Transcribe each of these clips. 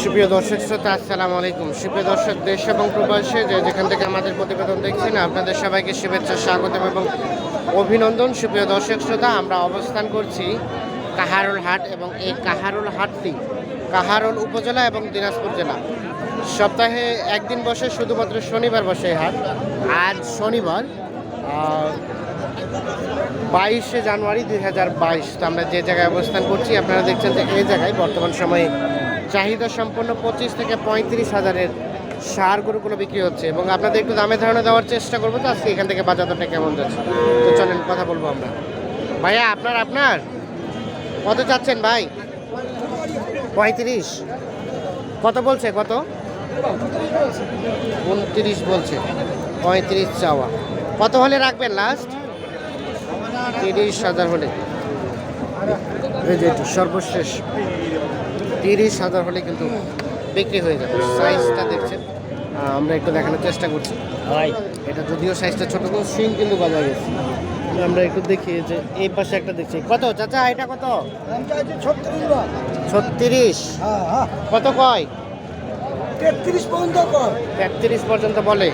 সুপ্রিয় দর্শক শ্রোতা, আসসালামু আলাইকুম। সুপ্রিয় দর্শক, দেশ এবং প্রবাসে যে যেখান থেকে আমাদের প্রতিবেদন দেখছেন, আপনাদের সবাইকে শুভেচ্ছা, স্বাগতম এবং অভিনন্দন। সুপ্রিয় দর্শক শ্রোতা, আমরা অবস্থান করছি কাহারুল হাট এবং এই কাহারুল হাটটি কাহারুল উপজেলা এবং দিনাজপুর জেলা। সপ্তাহে একদিন বসে, শুধুমাত্র শনিবার বসে হাট। আজ শনিবার বাইশে জানুয়ারি দুই হাজার বাইশ। তো আমরা যে জায়গায় অবস্থান করছি, আপনারা দেখছেন যে এই জায়গায় বর্তমান সময়ে চাহিদা সম্পন্ন পঁচিশ থেকে পঁয়ত্রিশ হাজারের সার গরুগুলো বিক্রি হচ্ছে। এবং আপনাদের একটু দামে ধারণা দেওয়ার চেষ্টা করব তো, আজকে এখান থেকে বাজার দরটা কেমন যাচ্ছে? তো চলেন, কথা বলব আমরা। ভাইয়া, আপনার আপনার? কত চাচ্ছেন ভাই? পঁয়ত্রিশ। কত বলছে, কত? উনত্রিশ বলছে। পঁয়ত্রিশ চাওয়া। কত হলে রাখবেন লাস্ট তিরিশ হাজার হলে। এই যে সর্বশেষ তিরিশ হাজার হলে কিন্তু বিক্রি হয়ে যাবে। সাইজটা দেখছেন? আমরা একটু দেখানোর চেষ্টা করছি। এটা যদিও সাইজটা ছোট কিন্তু সিং কিন্তু গজা গেছে। আমরা একটু দেখি যে এই পাশে একটা দেখছি। কত? চাচা এটা কত? ছত্রিশ। কত কয়? তেত্রিশ পর্যন্ত কর তেত্রিশ পর্যন্ত বলে।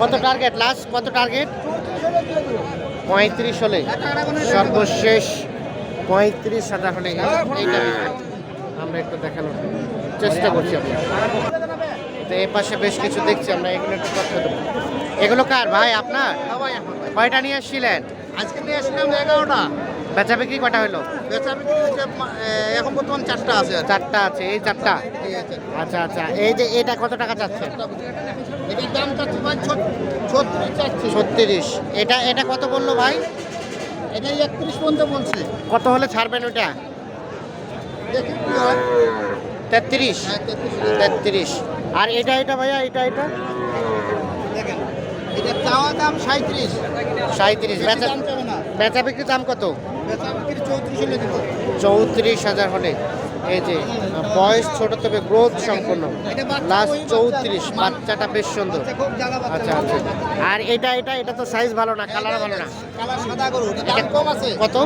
কত টার্গেট লাস্ট কত টার্গেট পঁয়ত্রিশ হলে সর্বশেষ পঁয়ত্রিশ হাজার হলে এইটা আমরা একটু দেখানোর চেষ্টা করছি আপনার তো এ পাশে বেশ কিছু দেখছি আমরা এগুলো একটু তথ্য দেবো। এগুলো কার ভাই আপনার? কয়টা নিয়ে আসছিলেন? আজকে নিয়ে আসছিলাম এগারোটা। বেচা বিক্রি কটা হলো? বেচা বিক্রি এখন বর্তমান চারটা আছে চারটা আছে এই চারটা। আচ্ছা আচ্ছা এই যে এটা কত টাকা চাচ্ছেন এটার দাম চাচ্ছি ভাই ছত- ছত্রিশ চাচ্ছি। এটা এটা কত বলল ভাই? এটা একত্রিশ পর্যন্ত বলছে। কত হলে ছাড়বেন ওটা হয়। তেত্রিশ? 33 তেত্রিশ। আর এটা এটা ভাইয়া এটা এটা? এটা চাওয়া দাম সাঁত্রিশ সাঁত্রিশ বেচা বিক্রি দাম কত? চৌত্রিশ হাজার হলে। এই যে বয়স ছোট তবে গ্রোথ সম্পন্ন। লাস্ট চৌত্রিশ বাচ্চাটা বেশ সুন্দর। আচ্ছা আচ্ছা। আর এটা এটা এটা তো সাইজ ভালো না কালার ভালো না। সাদা গরু কম আছে। কত?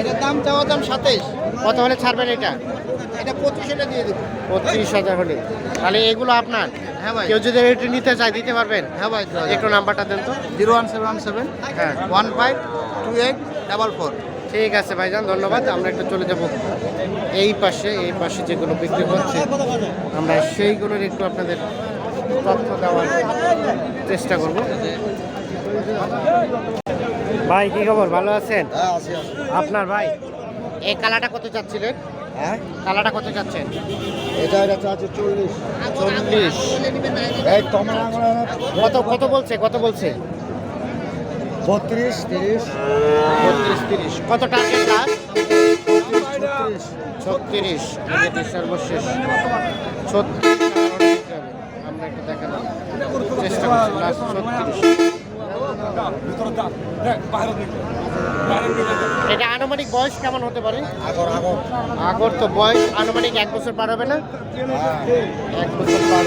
এটার দাম চাওয়া দাম সাতাইশ। কত হলে ছাড়বেন এটা? এটা পঁচিশ হলে দিয়ে দেবো। পঁচিশ হাজার হলে। তাহলে এগুলো আপনার? হ্যাঁ ভাই। কেউ যদি রেট নিতে চায় দিতে পারবেন? হ্যাঁ ভাই একটু নাম্বারটা দেন তো। জিরো ওয়ান সেভেন সেভেন হ্যাঁ। One five two eight double four. ঠিক আছে ভাইজান ধন্যবাদ আমরা একটু চলে যাব এই পাশে এই পাশে যেগুলো বিক্রি হচ্ছে আমরা সেইগুলোর একটু আপনাদের তথ্য দেওয়ার চেষ্টা করব ভাই কি খবর ভালো আছেন হ্যাঁ আছি আছি আপনার ভাই এই কালাটা কত চাচ্ছিলেন হ্যাঁ কালাটা কত চাচ্ছেন এটা এটা আছে চল্লিশ চল্লিশ কত কত বলছে কত বলছে বত্রিশ তিরিশ। বত্রিশ তিরিশ। কত টার্গেট লাস্ট ছত্রিশ সর্বশেষ। ছত্রিশ। আমরা একটু দেখালাম চেষ্টা করছি। লাস্ট ছত্রিশ। এটা আনুমানিক বয়স কেমন হতে পারে? আগর আগর। আগর তো বয়স আনুমানিক এক বছর পার হবে না? এক বছর পার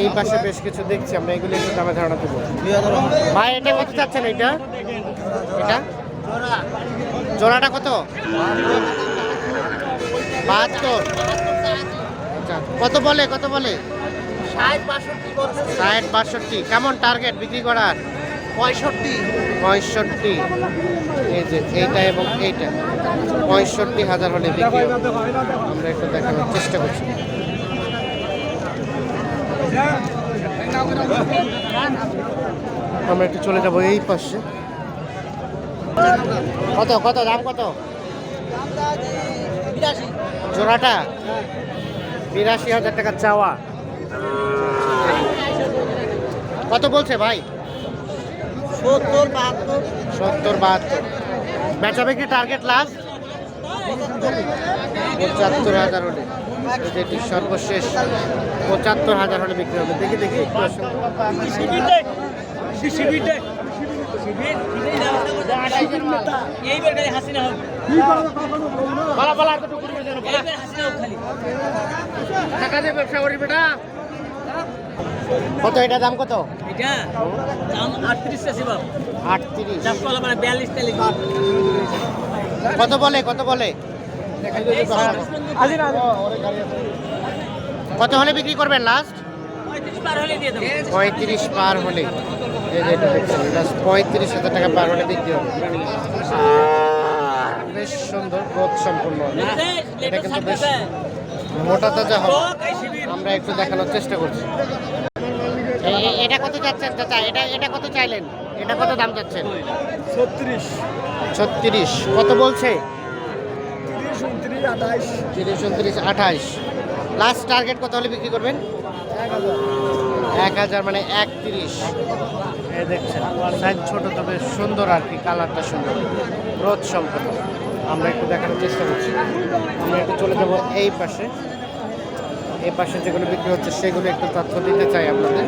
এই পাশে বেশ কিছু দেখছি আমরা এগুলো একটু দামে ধারণা দেবো। ভাই এটা কত চাচ্ছেন এটা? এটা? জোড়াটা কত? বাহাত্তর। আচ্ছা কত বলে কত বলে? ষাট বাষট্টি কেমন টার্গেট বিক্রি করার? পঁয়ষট্টি। পঁয়ষট্টি। এই যে এইটা এবং এইটা। পঁয়ষট্টি হাজার হলে বিক্রি আমরা একটু দেখানোর চেষ্টা করছি। আমরা একটু চলে যাব এই পাশে। কত কত, দাম কত? জোড়াটা? বিরাশি হাজার টাকা চাওয়া। কত বলছে ভাই? সত্তর বাহাত্তর। বেচা বিক্রি টার্গেট লাস্ট পঁচাত্তর হাজার হলে। যেটি সর্বশেষ? পঁচাত্তর হাজার হলে বিক্রি হবে। দেখি দেখি একটু কত এটা দাম কত? এটা? দাম আটত্রিশ আছে বাপ। আটত্রিশ। মানে বিয়াল্লিশ তালিশ কত বলে কত বলে? কত হলে বিক্রি করবেন লাস্ট পঁয়ত্রিশ পার হলে পঁয়ত্রিশ পার হলে। এই যে এটা দেখছেন লাস্ট পঁয়ত্রিশ হাজার টাকা পার হলে বিক্রি হবে। বেশ সুন্দর বোধ সম্পূর্ণ। এটা কিন্তু বেশ মোটা তাজা হবে। আমরা একটু দেখানোর চেষ্টা করছি। এটা কত চাচ্ছেন চাচা? এটা এটা কত চাইলেন? এটা কত দাম চাচ্ছেন? ছত্রিশ। ছত্রিশ। কত বলছে? তিরিশ উনত্রিশ তিরিশ আঠাইশ। লাস্ট টার্গেট কত হলে বিক্রি করবেন? এক হাজার। মানে একত্রিশ। এই দেখছেন সাইজ ছোট তবে সুন্দর আর কি কালারটা সুন্দর। রোদ সম্পন্ন আমরা একটু দেখানোর চেষ্টা করছি। আমরা একটু চলে যাব এই পাশে। এই পাশে যেগুলো বিক্রি হচ্ছে সেগুলো একটু তথ্য দিতে চাই আপনাদের।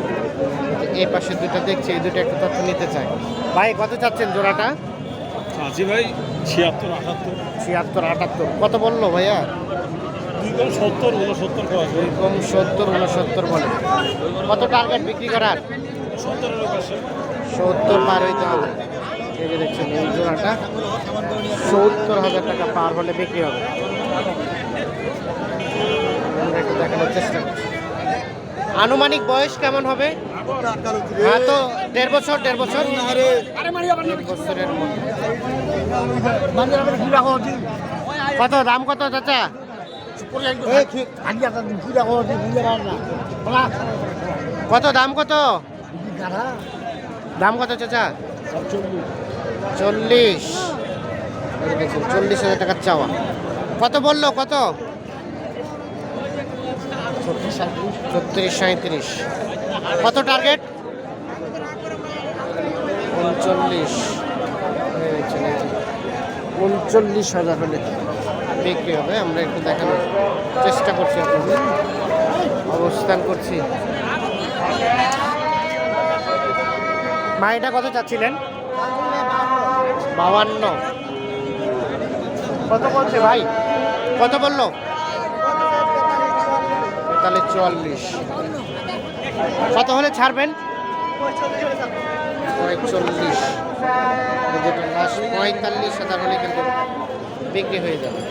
এই পাশে দুটো দেখছি এই দুটো একটু তথ্য নিতে চাই। ভাই কত চাচ্ছেন জোড়াটা? ভাই ছিয়াত্তর আটাত্তর। ছিয়াত্তর আটাত্তর। কত বলল ভাইয়া? দুই সত্তর এরকম সত্তর বলে। কত টার্গেট বিক্রি করার? সত্তর পার হইতে হবে। এই যে দেখছেন এই জোড়াটা সত্তর হাজার টাকা পার হলে বিক্রি হবে। একটু দেখানোর চেষ্টা করছি। আনুমানিক বয়স কেমন হবে? হ্যাঁ তো দেড় বছর দেড় বছর? বছরের কত দাম কত চাচা? কত দাম কত? দাম কত চাচা? চল্লিশ। চল্লিশ হাজার টাকার চাওয়া। কত বলল কত? ছত্রিশ সাঁত্রিশ কত টার্গেট উনচল্লিশ। উনচল্লিশ হাজার হলে বিক্রি হবে আমরা একটু দেখানোর চেষ্টা করছি আপনাদের। অবস্থান করছি। মা এটা কত চাচ্ছিলেন? বাউান্ন। কত বলছে ভাই? কত বলল? তাহলে চুয়াল্লিশ। কত হলে ছাড়বেন? পঁয়তাল্লিশ। পঁয়তাল্লিশ হাজার হলে কিন্তু বিক্রি হয়ে যাবে।